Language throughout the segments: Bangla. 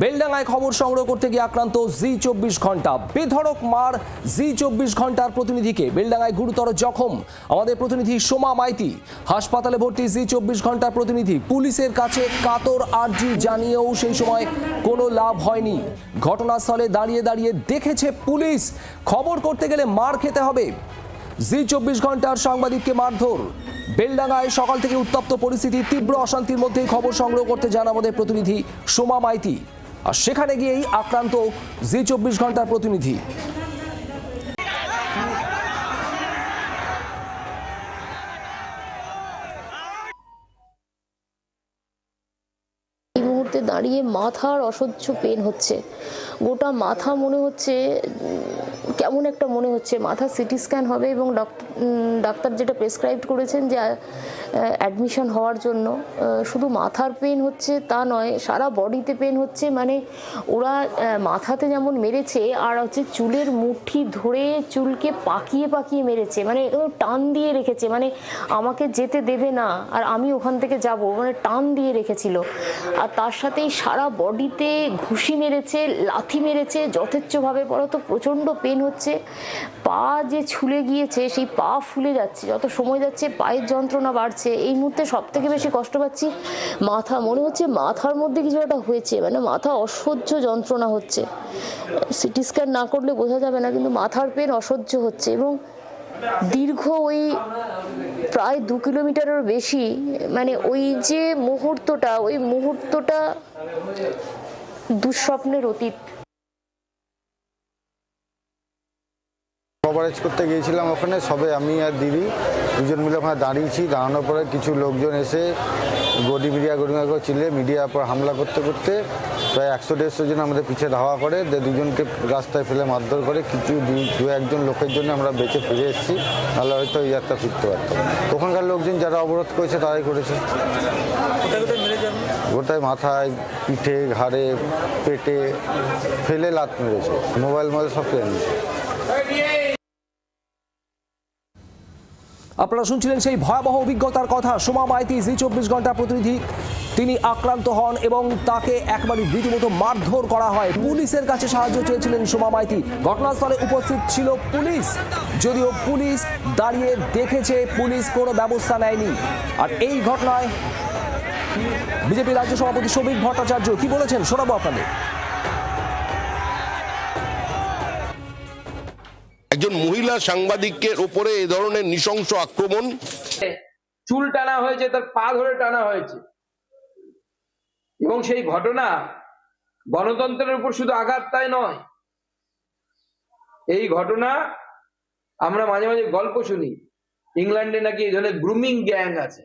বেলডাঙ্গায় খবর সংগ্রহ করতে গিয়ে আক্রান্ত জি চব্বিশ ঘণ্টা বেধড়ক মার জি চব্বিশ ঘণ্টার প্রতিনিধিকে বেলডাঙ্গায় গুরুতর জখম। আমাদের প্রতিনিধি সোমা মাইতি। হাসপাতালে ভর্তি জি চব্বিশ ঘণ্টার প্রতিনিধি। পুলিশের কাছে কাতর আর্জি জানিয়েও সেই সময় কোনো লাভ হয়নি। ঘটনাস্থলে দাঁড়িয়ে দাঁড়িয়ে দেখেছে পুলিশ। খবর করতে গেলে মার খেতে হবে। জি চব্বিশ ঘণ্টার সাংবাদিককে মারধর। বেলডাঙ্গায় সকাল থেকে উত্তপ্ত পরিস্থিতি, তীব্র অশান্তির মধ্যেই খবর সংগ্রহ করতে যান আমাদের প্রতিনিধি সোমা মাইতি। আর সেখানে গিয়েই আক্রান্ত জি চব্বিশ ঘণ্টার প্রতিনিধি এই মুহূর্তে দাঁড়িয়ে মাথার অসহ্য পেন হচ্ছে। গোটা মাথা মনে হচ্ছে, কেমন একটা মনে হচ্ছে। মাথা সিটি স্ক্যান হবে এবং ডক- ডাক্তার যেটা প্রেসক্রাইব করেছেন যে অ্যাডমিশন হওয়ার জন্য শুধু মাথার পেন হচ্ছে তা নয়, সারা বডিতে পেন হচ্ছে। মানে ওরা মাথাতে যেমন মেরেছে, আর হচ্ছে চুলের মুঠি ধরে চুলকে পাকিয়ে পাকিয়ে মেরেছে। মানে টান দিয়ে রেখেছে। মানে আমাকে যেতে দেবে না, আর আমি ওখান থেকে যাব। মানে টান দিয়ে রেখেছিল। আর তার সাথেই সারা বডিতে ঘুষি মেরেছে, লাথি মেরেছে, যথেচ্ছভাবে বলো তো, প্রচণ্ড পেন হচ্ছে। পা যে ছুলে গিয়েছে, সেই পা ফুলে যাচ্ছে, যত সময় যাচ্ছে পায়ের যন্ত্রণা বাড়ছে। এই মুহূর্তে সব থেকে বেশি কষ্ট পাচ্ছি মাথা। মনে হচ্ছে মাথার মধ্যে কিছু একটা হয়েছে মানে মাথা অসহ্য যন্ত্রণা হচ্ছে। সিটি স্ক্যান না করলে বোঝা যাবে না, কিন্তু মাথার পেন অসহ্য হচ্ছে এবং দীর্ঘ ওই প্রায় দু কিলোমিটারের বেশি মানে ওই যে মুহূর্তটা ওই মুহূর্তটা দুঃস্বপ্নের অতীত। কভারেজ করতে গিয়েছিলাম ওখানে সবে আমি আর দিদি দুজন মিলে ওখানে দাঁড়িয়েছি। দাঁড়ানোর পরে কিছু লোকজন এসে গডি মিডিয়া গডিমা করে চিলে মিডিয়ার পর হামলা করতে করতে প্রায় একশো দেড়শো জন আমাদের পিছিয়ে ধাওয়া করে দিয়ে দুজনকে রাস্তায় ফেলে মারধর করে কিছু দু- দু একজন লোকের জন্য আমরা বেঁচে ফিরে এসেছি নাহলে হয়তো এই যাত্রা ফিরতে পারতাম ওখানকার লোকজন যারা অবরোধ করেছে তারাই করেছে। গোটায় মাথায় পিঠে ঘাড়ে পেটে ফেলে লাত মেরেছে মোবাইল মোবাইল সব নিয়েছে আপনারা শুনছিলেন সেই ভয়াবহ অভিজ্ঞতার কথা। সোমা মাইতি, জি চব্বিশ ঘণ্টা প্রতিনিধি। তিনি আক্রান্ত হন এবং তাকে একবারে রীতিমতো মারধর করা হয়। পুলিশের কাছে সাহায্য চেয়েছিলেন সোমা মাইতি। ঘটনাস্থলে উপস্থিত ছিল পুলিশ। যদিও পুলিশ দাঁড়িয়ে দেখেছে, পুলিশ কোনো ব্যবস্থা নেয়নি। আর এই ঘটনায় বিজেপি রাজ্য সভাপতি সৌমিক ভট্টাচার্য কি বলেছেন শোনাবো আপনাদের। মহিলা সাংবাদিকের ওপরে এ ধরনের নৃশংস আক্রমণ? চুল টানা হয়েছে, তার পা ধরে টানা হয়েছে। এবং সেই ঘটনা গণতন্ত্রের উপর শুধু আঘাত তাই নয়, এই ঘটনা আমরা মাঝে মাঝে গল্প শুনি। ইংল্যান্ডে নাকি এই ধরনের গ্রুমিং গ্যাং আছে।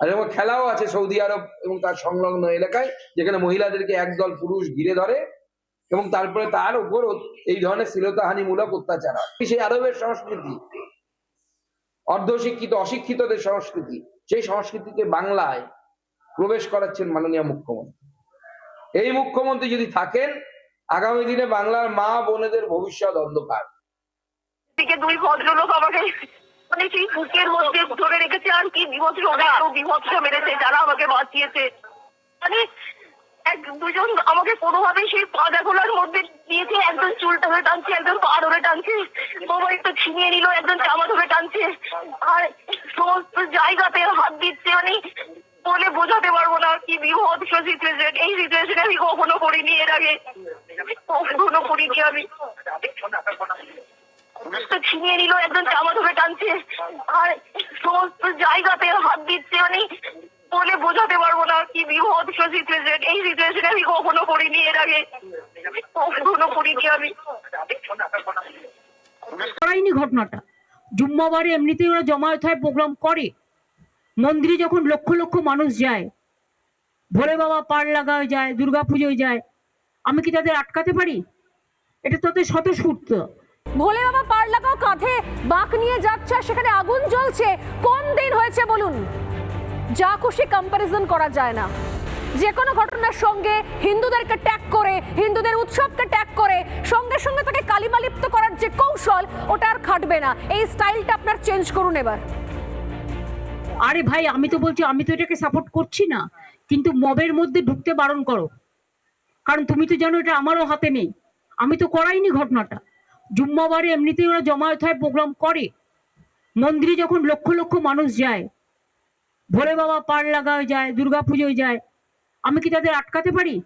আর এরকম খেলাও আছে সৌদি আরব এবং তার সংলগ্ন এলাকায়, যেখানে মহিলাদেরকে একদল পুরুষ ঘিরে ধরে। এবং তারপরে তার উপর এই ধরনের শ্লীলতাহানিমূলক অত্যাচার হয়। সেই আরবের সংস্কৃতি, অর্ধশিক্ষিত, অশিক্ষিতদের সংস্কৃতি। সেই সংস্কৃতিকে বাংলায় প্রবেশ করাচ্ছেন মাননীয় মুখ্যমন্ত্রী। এই মুখ্যমন্ত্রী যদি থাকেন, আগামী দিনে বাংলার মা বোনেদের ভবিষ্যৎ অন্ধকার। মানে আমাকে বাঁচিয়েছে। মানে এক দুজন আমাকে কোনোভাবেই সেই পাদা গোলার মধ্যে দিয়েছে, একজন চুলটা ধরে টানছে, একজন পা ধরে টানছে মোবাইল তো ছিনিয়ে নিল, একজন জামা ধরে টানছে। আর সমস্ত জায়গাতে হাত দিচ্ছে মানে বলে বোঝাতে পারব না কি বিভৎস সিচুয়েশন এই সিচুয়েশনে আমি কখনো করিনি, এর আগে কখনো করিনি আমি। ছিনিয়ে নিল, একজন জামা ধরে টানছে। আর সমস্ত জায়গাতে হাত দিচ্ছে মানে বলে বোঝাতে পারব না কি বিভৎস সিচুয়েশন এই সিচুয়েশনে আমি কখনো করিনি এর আগে কখনো করিনি আমি। করাইনি ঘটনাটা। জুম্মাবারে এমনিতেই ওরা জমায়েত হয় প্রোগ্রাম করে। মন্দিরে যখন লক্ষ লক্ষ মানুষ যায় ভোলে বাবা পার লাগায় যায় দুর্গা পুজোয় যায় আমি কি তাদের আটকাতে পারি? এটা তো ওদের স্বতঃস্ফূর্ত। ভোলে বাবা পার লাগাও কাঁধে বাঁক নিয়ে যাচ্ছে আর সেখানে আগুন জ্বলছে। কোন দিন হয়েছে বলুন? যা খুশি কম্প্যারিজন করা যায় না। যে কোনো ঘটনার সঙ্গে হিন্দুদেরকে ট্যাগ করে, হিন্দুদের উৎসবকে ট্যাগ করে, সঙ্গে সঙ্গে তাকে কালিমালিপ্ত করার যে কৌশল, ওটা আর খাটবে না। এই স্টাইলটা আপনার চেঞ্জ করুন এবার। আরে ভাই, আমি তো বলছি, আমি তো এটাকে সাপোর্ট করছি না। কিন্তু মবের মধ্যে ঢুকতে বারণ করো। কারণ তুমি তো জানো, এটা আমারও হাতে নেই। আমি তো করাইনি ঘটনাটা। জুম্মাবারে এমনিতেই ওরা জমায়েত হয়, প্রোগ্রাম করে। মন্দিরে যখন লক্ষ লক্ষ মানুষ যায় ভোলে বাবা পার লাগায় যায়, দুর্গা পুজোয় যায়। আমি কি তাদের আটকাতে পারি?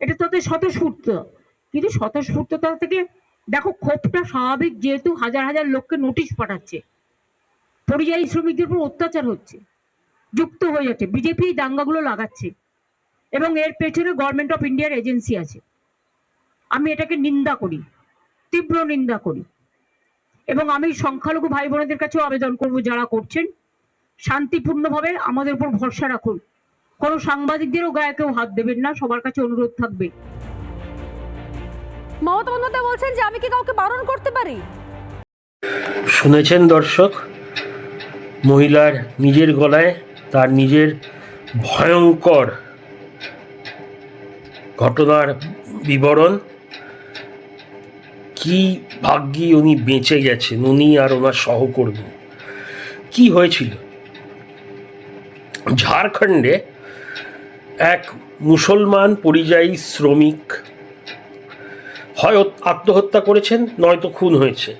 এটা তাদের স্বতঃস্ফূর্ত। কিন্তু স্বতঃস্ফূর্ততা থেকে, দেখো, ক্ষোভটা স্বাভাবিক যেহেতু হাজার হাজার লোককে নোটিশ পাঠাচ্ছে। পরিযায়ী শ্রমিকদের উপর অত্যাচার হচ্ছে, যুক্ত হয়ে যাচ্ছে। বিজেপি দাঙ্গাগুলো লাগাচ্ছে। এবং এর পেছনে গভর্নমেন্ট অফ ইন্ডিয়ার এজেন্সি আছে। আমি এটাকে নিন্দা করি, তীব্র নিন্দা করি। এবং আমি সংখ্যালঘু ভাই বোনেদের কাছেও আবেদন করব যারা করছেন। শান্তিপূর্ণভাবে আমাদের উপর ভরসা রাখুন। কোনো সাংবাদিকদেরও গায়ে কেউ হাত দেবেন না সবার কাছে অনুরোধ থাকবে। মমতা বন্দ্যোপাধ্যায় বলছেন যে আমি কি কাউকে বারণ করতে পারি? শুনেছেন দর্শক মহিলার নিজের গলায় তার নিজের ভয়ঙ্কর ঘটনার বিবরণ কি ভাগ্যি উনি বেঁচে গেছেন উনি আর ওনার সহকর্মী কি হয়েছিল? ঝাড়খণ্ডে এক মুসলমান পরিযায়ী শ্রমিক হয় আত্মহত্যা করেছেন, নয়তো খুন হয়েছে।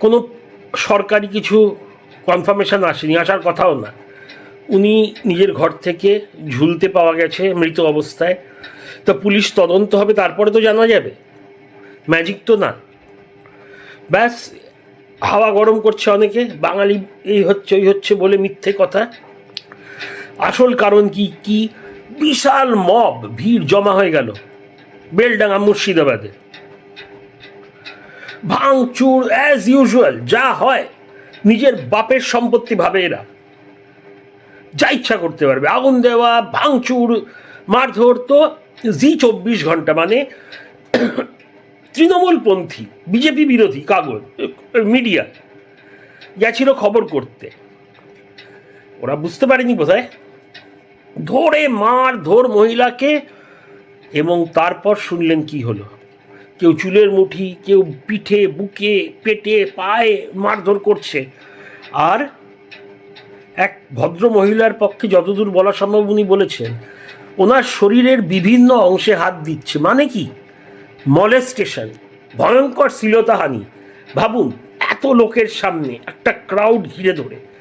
কোনো সরকারি কিছু কনফার্মেশন আসেনি, আসার কথাও না। উনি নিজের ঘর থেকে ঝুলতে পাওয়া গেছে মৃত অবস্থায়। তো পুলিশ তদন্ত হবে, তারপরে তো জানা যাবে। ম্যাজিক তো না। ব্যাস, হাওয়া গরম করছে অনেকে, বাঙালি এই হচ্ছে, ওই হচ্ছে বলে মিথ্যে কথা। আসল কারণ কি? কি? বিশাল মব, ভিড় জমা হয়ে গেল। বেলডাঙ্গা মুর্শিদাবাদে। ভাঙচুর অ্যাজ ইউজুয়াল যা হয়, নিজের বাপের সম্পত্তি ভাবে এরা। যা ইচ্ছা করতে পারবে। আগুন দেওয়া, ভাঙচুর, মারধর তো জি চব্বিশ ঘণ্টা মানে তৃণমূলপন্থী, বিজেপি বিরোধী, কাগজ, মিডিয়া। গেছিল খবর করতে। ওরা বুঝতে পারেনি বোধহয়? ধরে মার, ধর মহিলাকে এবং তারপর শুনলেন কি হলো? কেউ চুলের মুঠি, কেউ পিঠে, বুকে, পেটে, পায়ে মারধর করছে। আর এক ভদ্র মহিলার পক্ষে যতদূর বলা সম্ভব উনি বলেছেন, ওনার শরীরের বিভিন্ন অংশে হাত দিচ্ছে। মানে কি? মলেস্টেশন, ভয়ঙ্কর শ্লীলতাহানি। ভাবুন, এত লোকের সামনে একটা ক্রাউড ঘিরে ধরে।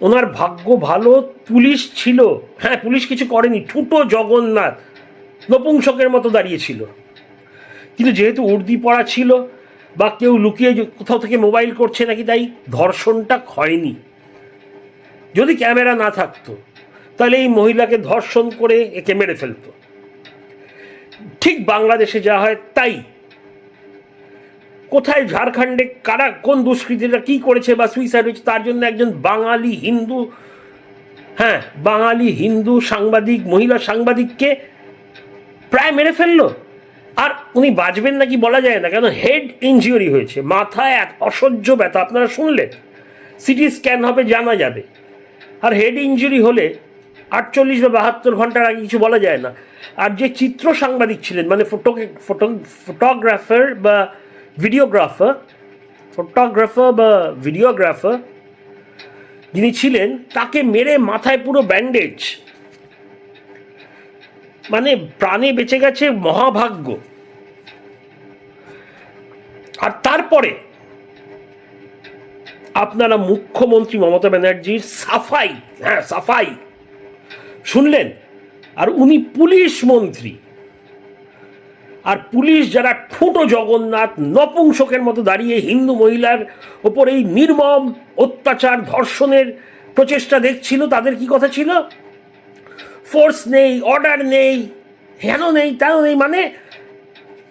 ওনার ভাগ্য ভালো, পুলিশ ছিল। হ্যাঁ পুলিশ কিছু করেনি। ঠুটো জগন্নাথ নপুংসকের মতো দাঁড়িয়েছিল। কিন্তু যেহেতু উর্দি পড়া ছিল বা কেউ লুকিয়ে কোথাও থেকে মোবাইল করছে নাকি তাই ধর্ষণটা হয়নি। যদি ক্যামেরা না থাকতো, তাহলে এই মহিলাকে ধর্ষণ করে একে মেরে ফেলতো। ঠিক বাংলাদেশে যা হয় তাই। কোথায় ঝাড়খণ্ডে, কারা, কোন দুষ্কৃতীরা কি করেছে বা সুইসাইড হয়েছে, তার জন্য একজন বাঙালি হিন্দু হ্যাঁ বাঙালি হিন্দু সাংবাদিক, মহিলা সাংবাদিককে প্রায় মেরে ফেলল। আর উনি বাঁচবেন নাকি বলা যায় না, কেন হেড ইঞ্জুরি হয়েছে, মাথায় এক অসহ্য ব্যথা, আপনারা শুনলেন সিটি স্ক্যান হবে, জানা যাবে। আর হেড ইঞ্জুরি হলে আটচল্লিশ বা বাহাত্তর ঘণ্টার আগে কিছু বলা যায় না। আর যে চিত্র সাংবাদিক ছিলেন মানে ফটো ফটো ফটোগ্রাফার বা ভিডিওগ্রাফার ফটোগ্রাফার বা ভিডিওগ্রাফার যিনি ছিলেন, তাকে মেরে মাথায় পুরো ব্যান্ডেজ মানে প্রাণে বেঁচে গেছে মহাভাগ্য। আর তারপরে আপনারা মুখ্যমন্ত্রী মমতা ব্যানার্জির সাফাই হ্যাঁ সাফাই শুনলেন? আর উনি পুলিশ মন্ত্রী। আর পুলিশ যারা ঠুটো জগন্নাথ, নপুংসকের মতো দাঁড়িয়ে হিন্দু মহিলার ওপর এই নির্মম অত্যাচার ধর্ষণের প্রচেষ্টা দেখছিল, তাদের কি কথা ছিল? ফোর্স নেই অর্ডার নেই, হেন নেই, তেন নেই মানে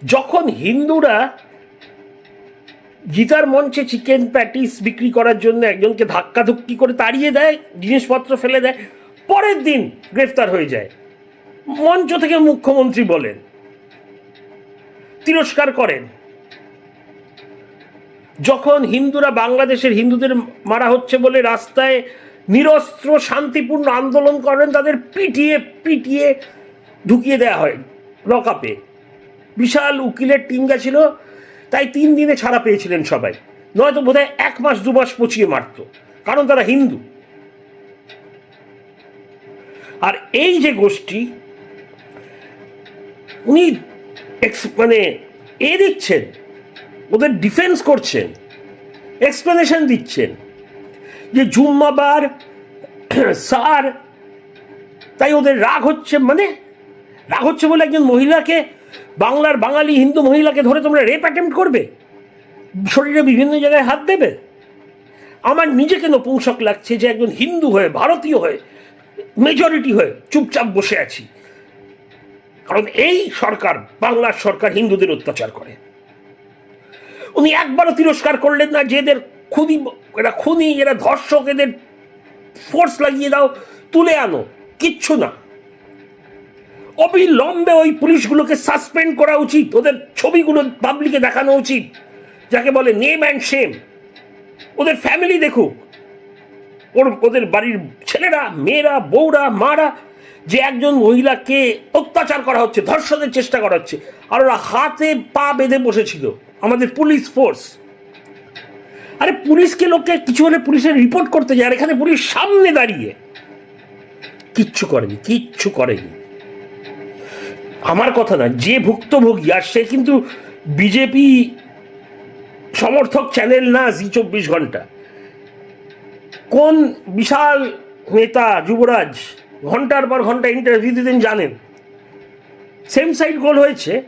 যখন হিন্দুরা গীতার মঞ্চে চিকেন প্যাটিস বিক্রি করার জন্য একজনকে ধাক্কাধুক্কি করে তাড়িয়ে দেয়, জিনিসপত্র ফেলে দেয়, পরের দিন গ্রেফতার হয়ে যায়। মঞ্চ থেকে মুখ্যমন্ত্রী বলেন তিরস্কার করেন। যখন হিন্দুরা বাংলাদেশের হিন্দুদের মারা হচ্ছে বলে রাস্তায় নিরস্ত্র, শান্তিপূর্ণ আন্দোলন করেন, তাদের পিটিয়ে পিটিয়ে ঢুকিয়ে দেওয়া হয় লকআপে। বিশাল উকিলের টিম গেছিল তাই তিন দিনে ছাড়া পেয়েছিলেন সবাই। নয়তো বোধহয় এক মাস, দু মাস পচিয়ে মারত, কারণ তারা হিন্দু। আর এই যে গোষ্ঠী, উনি মানে এ দিচ্ছেন, ওদের ডিফেন্স করছেন এক্সপ্লেনেশন দিচ্ছেন, যে জুম্মাবার স্যার তাই ওদের রাগ হচ্ছে মানে রাগ হচ্ছে বলে একজন মহিলাকে, বাংলার বাঙালি হিন্দু মহিলাকে ধরে তোমরা রেপ অ্যাটেম্প করবে? শরীরে বিভিন্ন জায়গায় হাত দেবে? আমার নিজেকে নপুংসক লাগছে যে একজন হিন্দু হয়ে, ভারতীয় হয়ে মেজরিটি হয়ে চুপচাপ বসে আছি। কারণ এই সরকার, বাংলার সরকার হিন্দুদের অত্যাচার করে। উনি একবারও তিরস্কার করলেন না, যে এদের খুনি, এরা খুনি, এরা ধর্ষক, এদের ফোর্স লাগিয়ে দাও, তুলে আনো, কিচ্ছু না। অবিলম্বে ওই পুলিশগুলোকে সাসপেন্ড করা উচিত, ওদের ছবিগুলো পাবলিকে দেখানো উচিত, যাকে বলে নেম অ্যান্ড শেম ওদের ফ্যামিলি দেখুক। ওর, ওদের বাড়ির ছেলেরা, মেয়েরা, বউরা, মারা যে একজন মহিলাকে অত্যাচার করা হচ্ছে, ধর্ষণের চেষ্টা করা হচ্ছে, আর ওরা হাতে পা বেঁধে বসেছিল আমাদের পুলিশ ফোর্স। আরে পুলিশকে লোককে কিছু হলে পুলিশের রিপোর্ট করতে যায়, আর এখানে পুলিশ সামনে দাঁড়িয়ে। কিচ্ছু করেনি কিচ্ছু করেনি। আমার কথা না, যে ভুক্তভোগী, আর সে কিন্তু বিজেপি সমর্থক চ্যানেল না, জি চব্বিশ ঘণ্টা। কোন বিশাল নেতা যুবরাজ ঘণ্টার পর ঘণ্টা ইন্টারভিউ দিতেন জানেন। সেম সাইড গোল হয়েছে।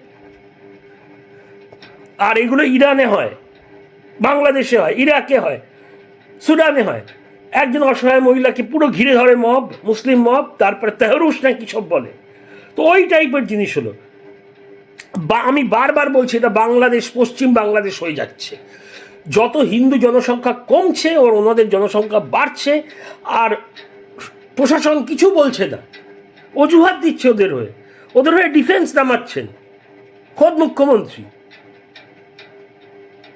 আর এগুলো ইরানে হয়, বাংলাদেশে হয়, ইরাকে হয়, সুদানে হয়। একজন অসহায় মহিলাকে পুরো ঘিরে ধরে মব, মুসলিম মব, তারপরে তেহরুস নাকি সব বলে। তো ওই টাইপের জিনিস হলো। বা আমি বারবার বলছি, এটা বাংলাদেশ, পশ্চিম বাংলাদেশ হয়ে যাচ্ছে। যত হিন্দু জনসংখ্যা কমছে, ওর ওনাদের জনসংখ্যা বাড়ছে, আর প্রশাসন কিছু বলছে না। অজুহাত দিচ্ছে ওদের হয়ে। ওদের হয়ে ডিফেন্স নামাচ্ছেন। খোদ মুখ্যমন্ত্রী।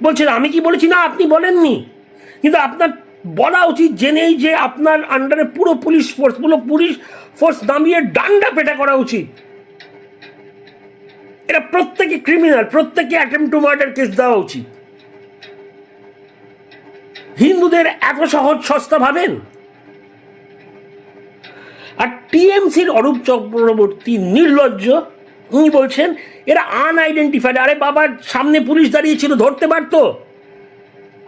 বলছেন, আমি কি বলেছি? না, আপনি বলেননি। কিন্তু আপনার বলা উচিত জেনেই যে আপনার আন্ডারে পুরো পুলিশ ফোর্স পুরো পুলিশ ফোর্স নামিয়ে ডান্ডা পেটা করা উচিত। এরা প্রত্যেকে ক্রিমিনাল প্রত্যেকে অ্যাটেম্প টু মার্ডার কেস দেওয়া উচিত। হিন্দুদের এত সহজ সস্তা ভাবেন? আর টিএমসির অরূপ চক্রবর্তী নির্লজ্জ, উনি বলছেন, এরা আনআইডেন্টিফাইড আরে বাবার সামনে পুলিশ দাঁড়িয়ে ছিল, ধরতে পারতো।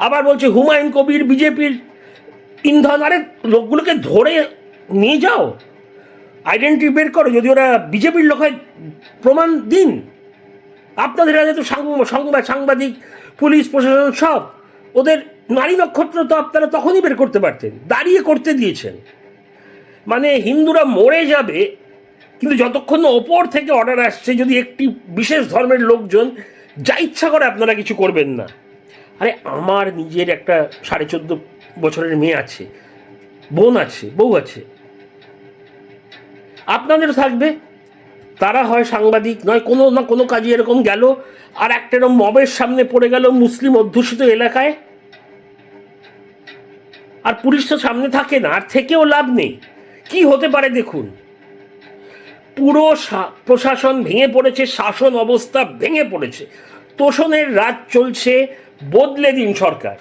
আবার বলছে, হুমায়ুন কবির, বিজেপির ইন্ধন, আরে লোকগুলোকে ধরে নিয়ে যাও। আইডেন্টি বের করো, যদি ওরা বিজেপির লোক হয়, প্রমাণ দিন। আপনাদের তো সংবাদ, সাংবাদিক, পুলিশ, প্রশাসন সব। ওদের নারী নক্ষত্র তো আপনারা তখনই বের করতে পারতেন, দাঁড়িয়ে করতে দিয়েছেন। মানে হিন্দুরা মরে যাবে, কিন্তু যতক্ষণ ওপর থেকে অর্ডার আসছে, যদি একটি বিশেষ ধর্মের লোকজন যা ইচ্ছা করে আপনারা কিছু করবেন না। আরে আমার নিজের একটা সাড়ে চোদ্দ বছরের মেয়ে আছে, বোন আছে, বউ আছে। আপনাদেরও থাকবে। তারা হয় সাংবাদিক, নয় কোনো না কোনো কাজে এরকম গেল, আর একটা এরকম মবের সামনে পড়ে গেল মুসলিম অধ্যুষিত এলাকায়। আর পুলিশ তো সামনে থাকে না, আর থেকেও লাভ নেই। কি হতে পারে দেখুন? পুরো প্রশাসন ভেঙে পড়েছে, শাসন অবস্থা ভেঙে পড়েছে। তোষণের রাজ চলছে, বদলে দিন সরকার।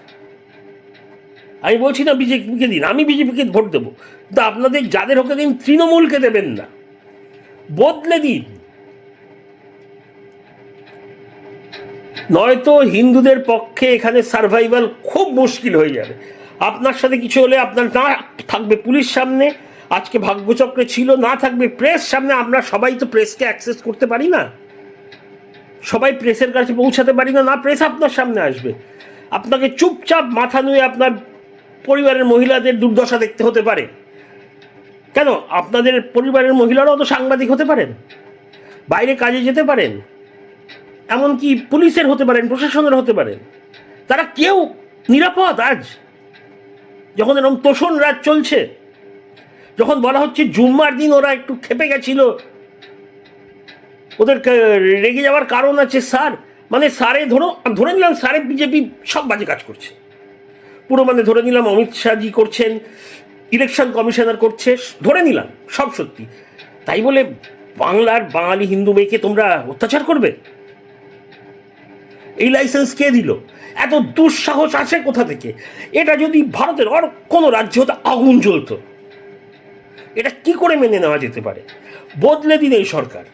আমি বলছি না বিজেপিকে দিন, আমি বিজেপিকে ভোট দেবো। কিন্তু আপনাদের যাদের হোকে দিন তৃণমূলকে দেবেন না। বদলে দিন। নয়তো হিন্দুদের পক্ষে এখানে সার্ভাইভাল খুব মুশকিল হয়ে যাবে। আপনার সাথে কিছু হলে আপনার না থাকবে পুলিশ সামনে আজকে ভাগ্যচক্রে ছিল, না থাকবে প্রেস সামনে আমরা সবাই তো প্রেসকে অ্যাক্সেস করতে পারি না। সবাই প্রেসের কাছে পৌঁছাতে পারি না না প্রেস আপনার সামনে আসবে। আপনাকে চুপচাপ মাথা নুয়ে আপনার পরিবারের মহিলাদের দুর্দশা দেখতে হতে পারে। কেন? আপনাদের পরিবারের মহিলারাও তো সাংবাদিক হতে পারেন, বাইরে কাজে যেতে পারেন, এমনকি পুলিশের হতে পারেন, প্রশাসনের হতে পারেন। তারা কেউ নিরাপদ আজ। যখন এরকম তোষণ রাজ চলছে যখন বলা হচ্ছে জুম্মার দিন ওরা একটু খেপে গেছিল ওদের রেগে যাওয়ার কারণ আছে স্যার। মানে স্যারে ধরো, ধরে নিলাম স্যারে বিজেপি সব বাজে কাজ করছে। পুরো মানে ধরে নিলাম অমিত শাহজি করছেন, ইলেকশন কমিশনার করছে, ধরে নিলাম সব সত্যি। তাই বলে বাংলার বাঙালি হিন্দু মেয়েকে তোমরা অত্যাচার করবে? এই লাইসেন্স কে দিল? এত দুঃসাহস আসে কোথা থেকে? এটা যদি ভারতের আর কোনো রাজ্য হতে আগুন জ্বলতো। এটা কি করে মেনে নেওয়া যেতে পারে? বদলে দিন এই সরকার।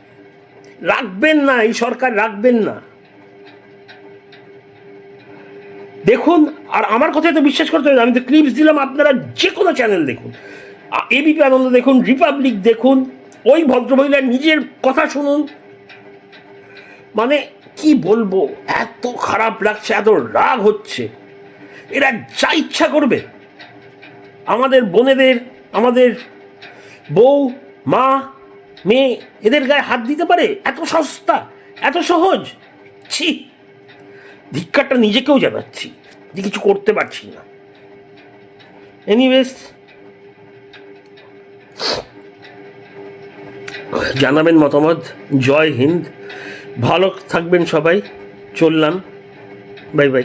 রাখবেন না, এই সরকার রাখবেন না। দেখুন, আর আমার কথায় তো বিশ্বাস করতে হবে আমি তো ক্লিপস দিলাম, আপনারা যে কোনো চ্যানেল দেখুন এবিপি আনন্দ দেখুন রিপাবলিক দেখুন, ওই ভদ্রমহিলার নিজের কথা শুনুন। মানে কি বলব, এত খারাপ লাগছে, এত রাগ হচ্ছে। এরা যা ইচ্ছা করবে। আমাদের বোনেদের, আমাদের বউ, মা, মেয়ে এদের গায়ে হাত দিতে পারে? এত সস্তা, এত সহজ? ছি, ধিক্কারটা নিজেকেও জানাচ্ছি যে কিছু করতে পারছি না। এনিওয়েজ জানাবেন মতামত। জয় হিন্দ। ভালো থাকবেন সবাই। চললাম। Bye bye.